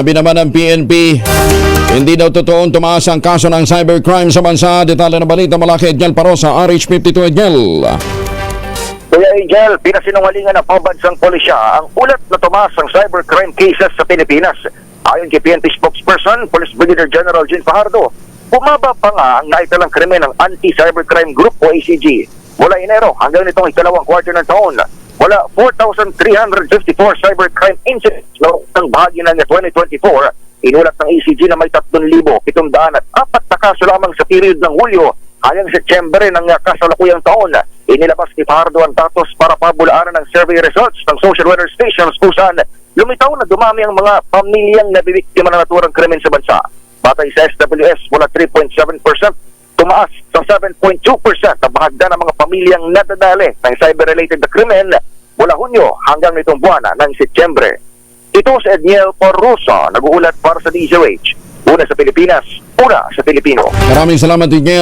Sabi naman ng PNP, hindi daw totoong tumaas ang kaso ng cybercrime sa bansa. Detalye na balita malaki Edgel Parosa, RH52 Edgel. Kuya Angel, pinasinungalingan ng pambansang pulisya ang ulat na tumaas ang cybercrime cases sa Pilipinas. Ayon kay PNP spokesperson, Police Brigadier General Jean Fajardo, bumaba pa nga ang naitalang krimen ng Anti-Cybercrime Group o ACG. Mula Enero hanggang nitong ikalawang quarter ng taon, wala 4,354 cybercrime incidents noong isang bahagi ng 2024. Inulat ng ACG na may 3,704 na kaso lamang sa period ng Hulyo hanggang Setyembre ng uh, kasalukuyang taon. Inilabas ni Fajardo ang datos para pabulaanan ng survey results ng social weather stations kung saan lumitaw na dumami ang mga pamilyang nabibiktima ng naturang krimen sa bansa. Batay sa SWS, mula 3.7% tumaas sa 7.2% ang bahagda ng mga pamilyang nadadali ng cyber-related na mula Hunyo hanggang nitong buwan ng Setyembre. Ito si Edniel Porruso, nag-uulat para sa DZRH. Una sa Pilipinas, una sa Pilipino. Maraming salamat Edgel.